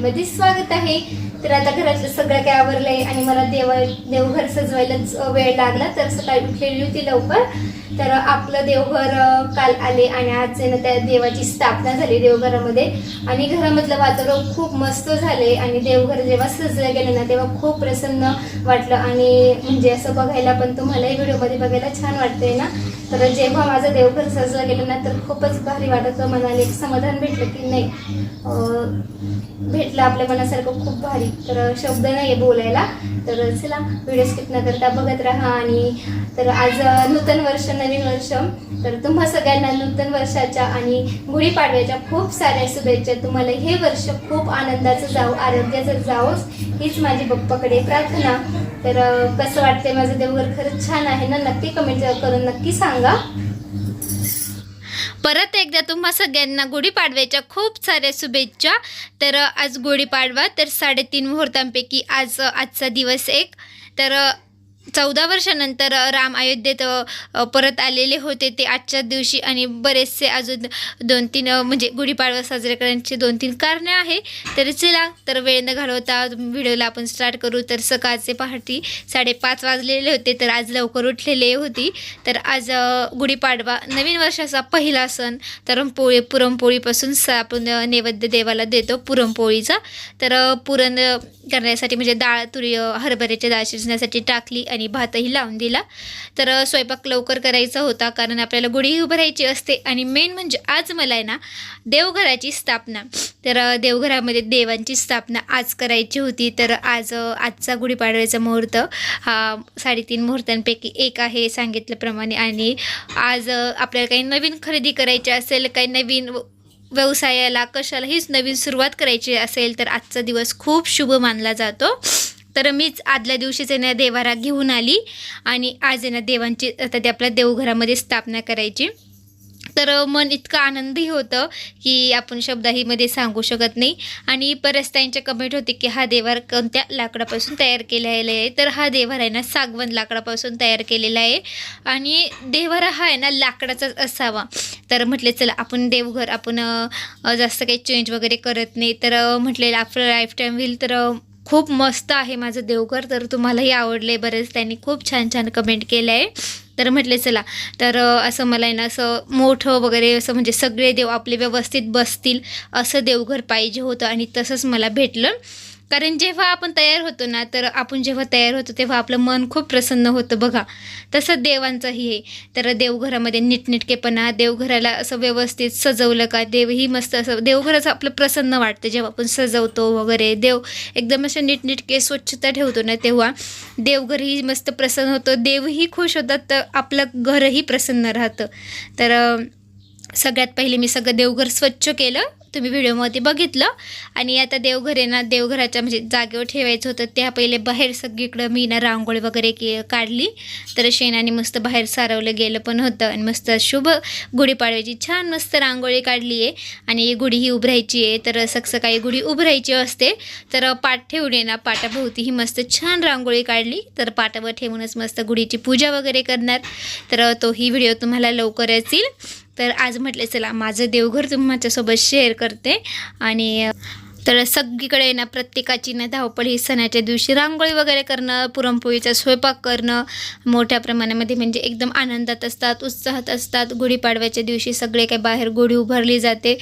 मध्ये स्वागत आहे. तर आता घरातलं सगळं काय आवरलंय आणि मला देव देवघर सजवायलाच वेळ लागला तर सकाळी उठलेली होती लवकर. तर आपलं देवघर काल आले आणि आज आहे ना त्या देवाची स्थापना झाली देवघरामध्ये. आणि घरामधलं वातावरण खूप मस्त झाले आणि देवघर जेव्हा सजलं गेलं ना तेव्हा खूप प्रसन्न वाटलं. आणि म्हणजे असं बघायला पण तुम्हालाही व्हिडिओमध्ये बघायला छान वाटतंय ना? तर जेव्हा माझं देवघर सजलं गेलं ना तर खूपच भारी वाटतं. मनाला एक समाधान भेटलं की नाही? भेटलं आपल्या मनासारखं खूप भारी. तर शब्द नाही बोलायला. तर चला व्हिडिओ स्किप न करता बघत राहा. आणि तर आज नूतन वर्ष नवीन वर्ष तर तुम्हा सगळ्यांना नूतन वर्षाच्या आणि गुढीपाडव्याच्या खूप साऱ्या शुभेच्छा. तुम्हाला हे वर्ष खूप आनंदाचं जावं आरोग्याचं जावं. हीच माझी बप्पाकडे प्रार्थना. तर कसं वाटतंय माझं देवघर? खरंच छान आहे ना? नक्की कमेंट करून नक्की सांगा. परत एकदा तुम्हा सगळ्यांना गुढीपाडव्याच्या खूप साऱ्या शुभेच्छा. तर आज गुढीपाडवा. तर साडेतीन मुहूर्तांपैकी आज आजचा दिवस एक. तर चौदा वर्षानंतर राम अयोध्येत परत आलेले होते ते आजच्या दिवशी आणि बरेचसे अजून दोन तीन म्हणजे गुढीपाडवा साजरे करण्याची दोन तीन कारणे आहे. तर चला तर वेळ न घालवता व्हिडिओला आपण स्टार्ट करू. तर सकाळचे पहाटे साडेपाच वाजलेले होते तर आज लवकर उठलेले होती. तर आज गुढीपाडवा नवीन वर्षाचा पहिला सण. तर पोळी पुरणपोळीपासून स आपण नैवेद्य देवाला देतो पुरणपोळीचा. तर पुरण करण्यासाठी म्हणजे डाळ तुरी हरभऱ्याच्या हरभऱ्याची डाळ शिजण्यासाठी टाकली आणि भातही लावून दिला. तर स्वयंपाक लवकर करायचा होता कारण आपल्याला गुढी उभारायची असते. आणि मेन म्हणजे आज मला आहे ना देवघराची स्थापना. तर देवघरामध्ये देवांची स्थापना आज करायची होती. तर आज आजचा गुढीपाडव्याचा मुहूर्त हा साडेतीन मुहूर्तांपैकी एक आहे सांगितल्याप्रमाणे. आणि आज आपल्याला काही नवीन खरेदी करायची असेल काही नवीन व- व्यवसायाला कशालाहीच नवीन सुरुवात करायची असेल तर आजचा दिवस खूप शुभ मानला जातो. तर मीच आदल्या दिवशीच आहे ना देवारा घेऊन आली आणि आज आहे ना देवांची आता ते आपल्या देवघरामध्ये स्थापना करायची. तर मन इतकं आनंदी होतं की आपण शब्दाहीमध्ये सांगू शकत नाही. आणि बऱ्याच त्यांच्या कमेंट होते की हा देवार कोणत्या लाकडापासून तयार केलेला आहे? तर हा देवार आहे ना सागवन लाकडापासून तयार केलेला आहे. आणि देवारा हा आहे ना लाकडाचाच असावा. तर म्हटले चला आपण देवघर आपण जास्त काही चेंज वगैरे करत नाही. तर म्हटले म्हटलेलं आपलं लाईफ टाईम होईल. तर खूप मस्त आहे माझं देवघर तर तुम्हालाही आवडले बरेच. त्यांनी खूप छान छान कमेंट केलं आहे. तर म्हटले चला. तर असं मला आहे ना असं मोठं वगैरे असं म्हणजे सगळे देव आपले व्यवस्थित बसतील असं देवघर पाहिजे होतं आणि तसंच मला भेटलं. कारण जेव्हा आपण तयार होतो ना तर आपण जेव्हा तयार होतो तेव्हा आपलं मन खूप प्रसन्न होतं बघा. तसं देवांचंही आहे. तर देवघरामध्ये नीटनेटकेपणा देवघराला असं व्यवस्थित सजवलं का देवही मस्त असं देवघराचं आपलं प्रसन्न वाटतं. जेव्हा आपण सजवतो वगैरे देव एकदम असं नीटनेटके स्वच्छता ठेवतो ना तेव्हा देवघरही मस्त प्रसन्न होतं. देवही खुश होतात तर आपलं घरही प्रसन्न राहतं. तर सगळ्यात पहिले मी सगळं देवघर स्वच्छ केलं. तुम्ही व्हिडिओमध्ये बघितलं. आणि आता देवघर आहे ना देवघराच्या म्हणजे जागेवर ठेवायचं होतं त्या पहिले बाहेर सगळीकडं मी ना रांगोळी वगैरे के काढली. तर शेणाने मस्त बाहेर सारवलं गेलं पण होतं. आणि मस्त शुभ गुढीपाडव्याची छान मस्त रांगोळी काढली आहे. आणि गुढी ही उभरायची आहे. तर सकाळी गुढी उभरायची असते. तर पाठ ठेवून आहे ना पाटाभोवती ही मस्त छान रांगोळी काढली. तर पाटावर ठेवूनच मस्त गुढीची पूजा वगैरे करणार. तर तोही व्हिडिओ तुम्हाला लवकर येईल तर आज म्हटले चला माझं देवघर तुम्ही माझ्यासोबत शेअर करते. आणि तर सगळीकडे ना प्रत्येकाची ना धावपळ ही सणाच्या दिवशी रांगोळी वगैरे करणं पुरणपोळीचा स्वयंपाक करणं मोठ्या प्रमाणामध्ये म्हणजे एकदम आनंदात असतात उत्साहात असतात. गुढीपाडव्याच्या दिवशी सगळे काही बाहेर गुढी उभारली जाते.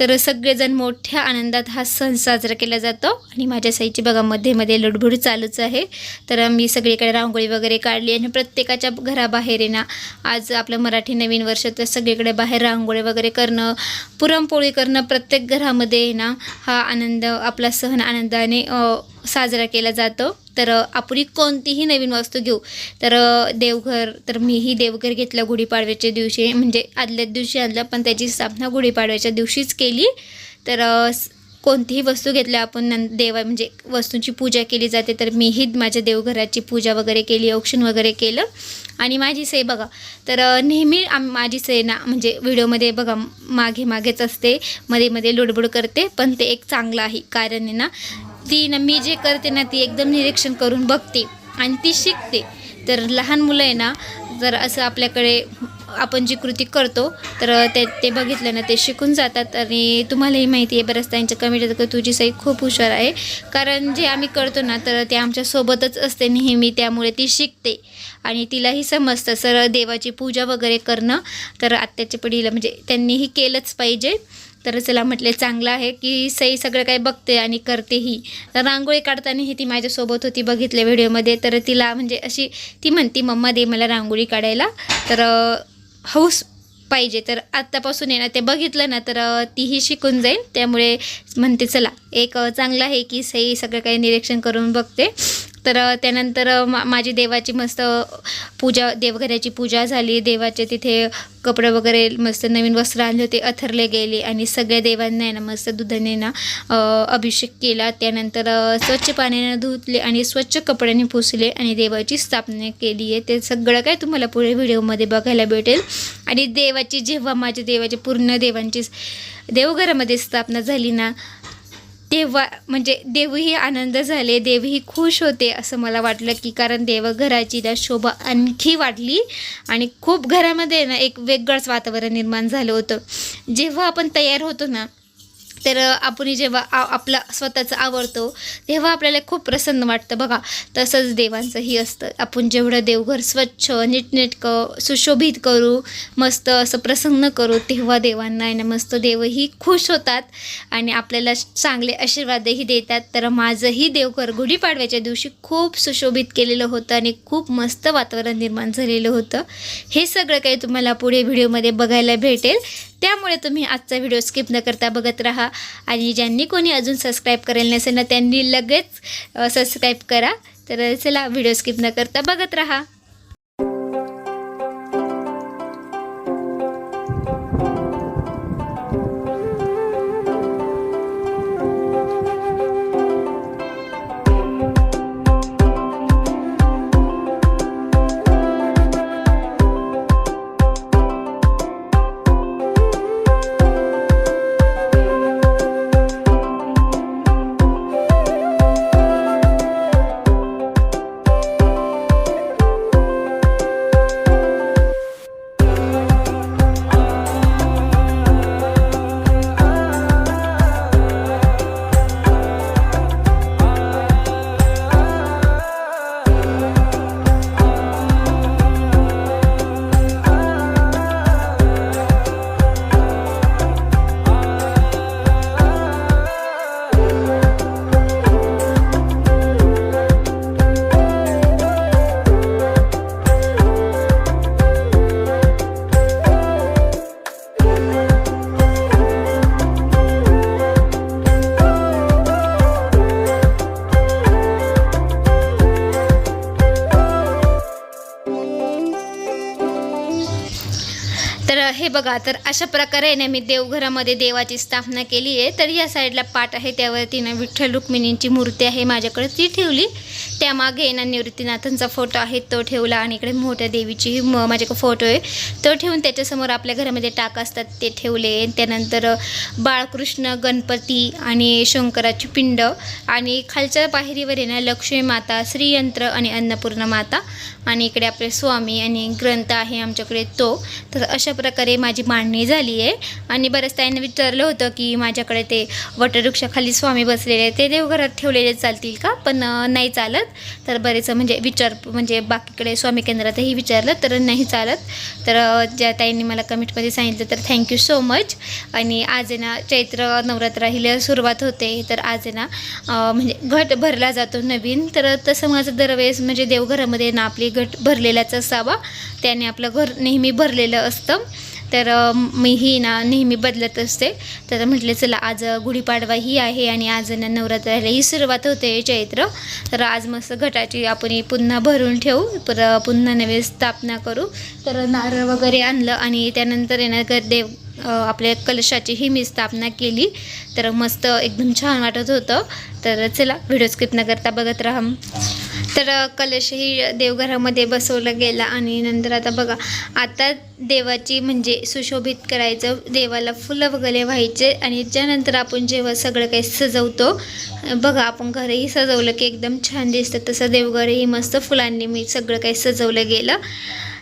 तर सगळेजण मोठ्या आनंदात हा सण साजरा केला जातो. आणि माझ्या साईची बघा मध्ये मध्ये लुडबुड चालूच आहे. तर मी सगळीकडे रांगोळी वगैरे काढली आणि प्रत्येकाच्या घराबाहेर आहे ना आज आपलं मराठी नवीन वर्ष तर सगळीकडे बाहेर रांगोळी वगैरे करणं पुरणपोळी करणं प्रत्येक घरामध्ये आहे ना हा आनंद आपला सण आनंदाने साजरा केला जातो. तर अ, आपण कोणतीही नवीन वस्तू घेऊ तर देवघर तर मीही देवघर घेतलं गुढीपाडव्याच्या दिवशी म्हणजे आदल्याच दिवशी आणलं पण त्याची स्थापना गुढीपाडव्याच्या दिवशीच केली. तर कोणतीही वस्तू घेतल्या आपण नं देवा म्हणजे वस्तूंची पूजा केली जाते तर मीही माझ्या देवघराची पूजा वगैरे केली औक्षण वगैरे केलं. आणि माझी सई बघा तर नेहमी आम माझी सई ना म्हणजे व्हिडिओमध्ये बघा मागे मागेच असते मध्ये मध्ये लुडबुड करते पण ते एक चांगलं आहे कारण आहे ना ती ना मी जे करते ना ती एकदम निरीक्षण करून बघते आणि ती शिकते. तर लहान मुलं आहे ना जर असं आपल्याकडे आपण जी कृती करतो तर ते ते बघितलं ना ते शिकून जातात आणि तुम्हालाही माहिती आहे बऱ्याच त्यांच्या कमेंट येतात की तुझी सई खूप हुशार आहे. कारण जे आम्ही करतो ना तर ते आमच्यासोबतच असते नेहमी त्यामुळे ती शिकते. आणि तिलाही समजतं सरळ देवाची पूजा वगैरे करणं तर आत्याच्या पिढीला म्हणजे त्यांनीही केलंच पाहिजे. तर चला म्हटले चांगलं आहे की सई सगळं काही बघते आणि करतेही तर रांगोळी काढतानाही ती माझ्यासोबत होती बघितल्या व्हिडिओमध्ये. तर तिला म्हणजे अशी ती म्हणती मम्मा दे मला रांगोळी काढायला. तर हौस पाहिजे. तर आत्तापासून येणार ना ते बघितलं ना तर तीही शिकून जाईल. त्यामुळे म्हणते चला एक चांगलं आहे की सई सगळं काही निरीक्षण करून बघते. तर त्यानंतर मा माझी देवाची मस्त पूजा देवघराची पूजा झाली. देवाचे तिथे कपडे वगैरे मस्त नवीन वस्त्र आणले होते अथरले गेले आणि सगळ्या देवांना आहे ना मस्त दुधाने ना अभिषेक केला. त्यानंतर स्वच्छ पाण्याने धुतले आणि स्वच्छ कपड्याने पुसले आणि देवाची स्थापना केली आहे. ते सगळं काय तुम्हाला पुढे व्हिडिओमध्ये बघायला भेटेल. आणि देवाची जेव्हा माझ्या देवाची पूर्ण देवांची देवघरामध्ये स्थापना झाली ना तेव्हा म्हणजे देवही आनंद झाले देवही खुश होते असं मला वाटलं की कारण देवघराची त्या शोभा आणखी वाढली आणि खूप घरामध्ये ना एक वेगळंच वातावरण निर्माण झालं होतं. जेव्हा आपण तयार होतो ना तर आपण जेव्हा आ आपला स्वतःचं आवडतो तेव्हा आपल्याला खूप प्रसन्न वाटतं बघा. तसंच देवांचंही असतं. आपण जेवढं देवघर स्वच्छ नीटनेटकं सुशोभित करू मस्त असं प्रसन्न करू तेव्हा देवांना आहे ना मस्त देवही खुश होतात आणि आपल्याला चांगले आशीर्वादही देतात. तर माझंही देवघर गुढीपाडव्याच्या दिवशी खूप सुशोभित केलेलं होतं आणि खूप मस्त वातावरण निर्माण झालेलं होतं. हे सगळं काही तुम्हाला पुढे व्हिडिओमध्ये बघायला भेटेल. त्यामुळे तुम्ही आजचा व्हिडिओ स्किप न करता बघत राहा. आणि ज्यांनी कोणी अजून सबस्क्राईब करायला नसेल ना त्यांनी लगेच सबस्क्राईब करा. तर चला व्हिडिओ स्किप न करता बघत राहा. बघा तर अशा प्रकारे ना मी देवघरामध्ये देवाची स्थापना केली आहे. तर या साईडला पाट आहे त्यावरती ना विठ्ठल रुक्मिणींची मूर्ती आहे माझ्याकडे ती ठेवली. त्यामागे ना निवृत्तीनाथांचा फोटो आहे तो ठेवला आणि इकडे मोठ्या देवीची म माझ्याकडे फोटो आहे. तो ठेवून त्याच्यासमोर आपल्या घरामध्ये टाक असतात ते ठेवले. त्यानंतर बाळकृष्ण गणपती आणि शंकराची पिंड आणि खालच्या पायरीवर आहे ना लक्ष्मी माता श्रीयंत्र आणि अन्नपूर्णा माता आणि इकडे आपले स्वामी आणि ग्रंथ आहे आमच्याकडे तो. तर अशा प्रकारे माझी मांडणी झाली आहे. आणि बऱ्याच ताईंनी विचारलं होतं की माझ्याकडे ते वटवृक्षाखाली स्वामी बसलेले ते देवघरात ठेवलेले चालतील का? पण नाही चालत. तर बरेच म्हणजे विचार म्हणजे बाकीकडे स्वामी केंद्रातही विचारलं तर नाही चालत. तर ज्या ताईंनी मला कमेंटमध्ये सांगितलं तर थँक्यू सो मच आणि आज आहे ना चैत्र नवरात्राहीला सुरुवात होते. तर आज आहे ना म्हणजे घट भरला जातो नवीन. तर तसं माझं दरवेळेस म्हणजे देवघरामध्ये ना आपली घट भरलेलाच असावा. त्याने आपलं घर नेहमी भरलेलं असतं. तर मी ही ना नेहमी बदलत असते. तर म्हटले चला आज गुढीपाडवा ही आहे आणि आज ना नवरात्राला ही सुरुवात होते चैत्र. तर आज मस्त घटाची आपण पुन्हा भरून ठेवू. पर पुन्हा नवीन स्थापना करू. तर नारळ वगैरे आणलं आणि त्यानंतर येणार देव आपल्या कलशाचीही मी स्थापना केली. तर मस्त एकदम छान वाटत होतं. तर चला व्हिडिओ स्किप न करता बघत राहा. तर कलशही देवघरामध्ये बसवलं गेला आणि नंतर आता बघा आता देवाची म्हणजे सुशोभित करायचं देवाला फुलं वगैरे व्हायचे आणि त्यानंतर आपण जेव्हा सगळं काही सजवतो बघा आपण घरही सजवलं की एकदम छान दिसतं. तसं देवघरही मस्त फुलांनी मी सगळं काही सजवलं गेलं.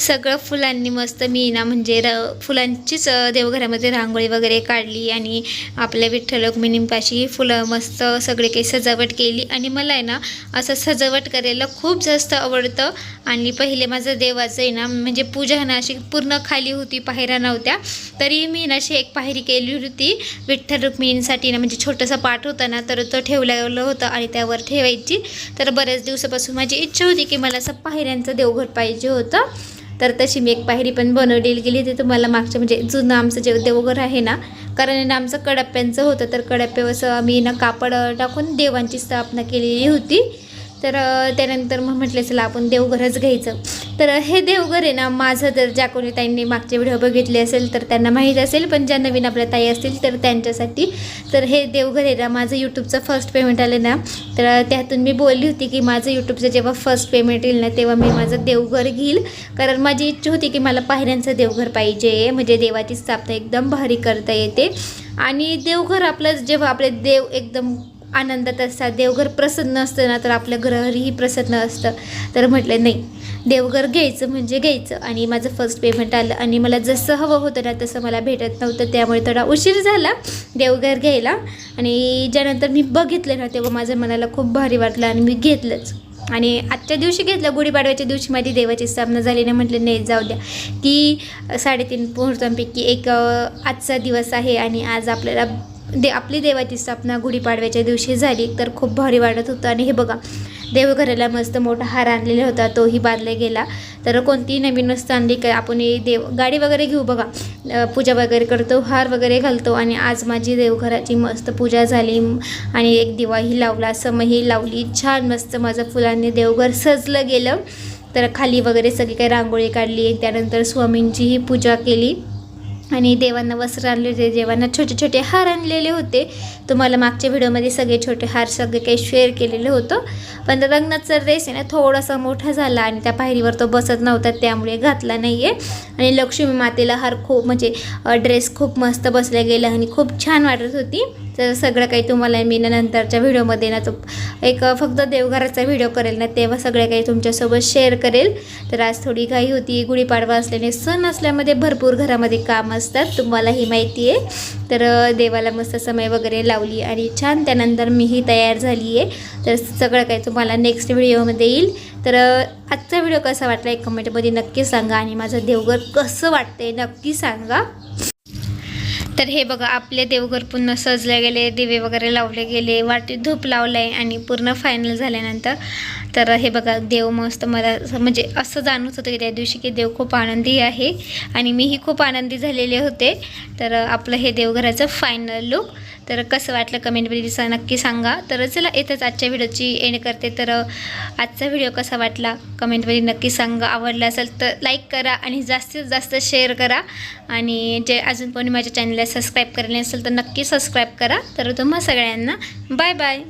सगळं फुलांनी मस्त मी ना म्हणजे र फुलांचीच देवघरामध्ये रांगोळी वगैरे काढली आणि आपल्या विठ्ठल रुक्मिणींपाशी फुलं मस्त सगळे काही सजावट केली. आणि मला आहे ना असं सजावट करायला खूप जास्त आवडतं. आणि पहिले माझं देवाचं आहे ना म्हणजे पूजा ना अशी पूर्ण खाली होती पायऱ्या नव्हत्या. तरी मी ना अशी एक पायरी केली होती. विठ्ठल रुक्मिणींसाठी ना म्हणजे छोटासा पाठ होता ना तर तो ठेवलेलं होतं आणि त्यावर ठेवायची. तर बऱ्याच दिवसापासून माझी इच्छा होती की मला असं पायऱ्यांचं देवघर पाहिजे होतं. तर तशी मी एक पायरी पण बनवलेली गेली. ती तुम्हाला मागच्या म्हणजे जुनं आमचं जे देवघर आहे ना कारण ना आमचं कडप्प्यांचं होतं. तर कडप्प्यावर असं आम्ही ना कापड टाकून देवांची स्थापना केलेली होती. तर त्यानंतर मग म्हटलं चला आपण देवघरच घ्यायचं. तर हे देवघर आहे ना माझं जर ज्या कोणी ताईंनी मागचे व्हिडिओ बघितले असेल तर त्यांना माहीत असेल पण ज्या नवीन आपल्या ताई असतील तर त्यांच्यासाठी. तर हे देवघर आहे ना माझं यूट्यूबचं फर्स्ट पेमेंट आलं ना तर त्यातून मी बोलली होती की माझं यूट्यूबचं जेव्हा फर्स्ट पेमेंट येईल ना तेव्हा मी माझं देवघर घेईल. कारण माझी इच्छा होती की मला पायऱ्यांचं देवघर पाहिजे म्हणजे देवाची स्थापना एकदम भारी करता येते. आणि देवघर आपलं जेव्हा आपले देव एकदम आनंदात असतात. देवघर प्रसन्न असतं ना तर आपल्या घरही प्रसन्न असतं. तर म्हटलं नाही देवघर घ्यायचं म्हणजे घ्यायचं. आणि माझं फर्स्ट पेमेंट आलं. आणि मला जसं हवं होतं ना तसं मला भेटत नव्हतं. त्यामुळे थोडा उशीर झाला देवघर घ्यायला. आणि ज्यानंतर मी बघितलं ना तेव्हा माझ्या मनाला खूप भारी वाटलं आणि मी घेतलंच. आणि आजच्या दिवशी घेतलं गुढीपाडव्याच्या दिवशी माझी देवाची स्थापना झाली. नाही म्हटलं नाही जाऊ द्या. की साडेतीन मुहूर्तांपैकी एक आजचा दिवस आहे. आणि आज आपल्याला दे आपली देवाची स्थापना गुढीपाडव्याच्या दिवशी झाली तर खूप भारी वाटत होतं. आणि हे बघा देवघराला मस्त मोठा हार आणलेला होता तोही बांधला गेला. तर कोणतीही नवीन वस्तू आणली का आपण देव गाडी वगैरे घेऊ बघा. पूजा वगैरे करतो हार वगैरे घालतो. आणि आज माझी देवघराची मस्त पूजा झाली. आणि एक दिवाही लावला समही लावली. छान मस्त माझं फुलांनी देवघर सजलं गेलं. तर खाली वगैरे सगळी काही रांगोळी काढली. त्यानंतर स्वामींचीही पूजा केली. आणि देवांना वस्त्र आणलेले होते देवांना छोटे छोटे हार आणलेले होते. तुम्हाला मागच्या व्हिडिओमध्ये सगळे छोटे हार सगळे काही शेअर केलेलं होतं. पण रंगनाथचा ड्रेस आहे ना थोडासा मोठा झाला आणि त्या पायरीवर तो बसत नव्हता त्यामुळे घातला नाही आहे आणि लक्ष्मी मातेला हार खूप म्हणजे ड्रेस खूप मस्त बसला गेला आणि खूप छान वाटत होती. तर सगळं काही तुम्हाला मी ना नंतरच्या व्हिडिओमध्ये ना तो एक फक्त देवघराचा व्हिडिओ करेल ना तेव्हा सगळं काही तुमच्यासोबत शेअर करेल. तर आज थोडी घाई होती गुढीपाडवा असल्याने सण असल्यामध्ये भरपूर घरामध्ये काम असतात तुम्हाला ही माहिती आहे. तर देवाला मस्त समय वगैरे लावली आणि छान त्यानंतर मीही तयार झाली आहे तर सगळं काही तुम्हाला नेक्स्ट व्हिडिओमध्ये येईल. तर आजचा व्हिडिओ कसा वाटला? एक कमेंटमध्ये नक्की सांगा आणि माझं देवघर कसं वाटतंय नक्की सांगा. तर हे बघा आपले देवघर पुन्हा सजले गेले दिवे वगैरे लावले गेले वाटी धूप लावलं आहे आणि पूर्ण फायनल झाल्यानंतर तर हे बघा देव मस्त मला म्हणजे असं जाणवत होतं की त्या दिवशी की देव खूप आनंदी आहे आणि मीही खूप आनंदी झालेले होते. तर आपलं हे देवघराचं फायनल लुक तर कसं वाटलं कमेंटमध्ये दिसा नक्की सांगा. तर चला येतच आजच्या व्हिडिओची एंड करते. तर आजचा व्हिडिओ कसा वाटला? कमेंटमध्ये नक्की सांगा. आवडला असेल तर लाईक करा आणि जास्तीत जास्त शेअर करा. आणि जे अजून कोणी माझ्या चॅनलला सबस्क्राईब करायला असेल तर नक्की सबस्क्राईब करा. तर तुम्हा सगळ्यांना बाय बाय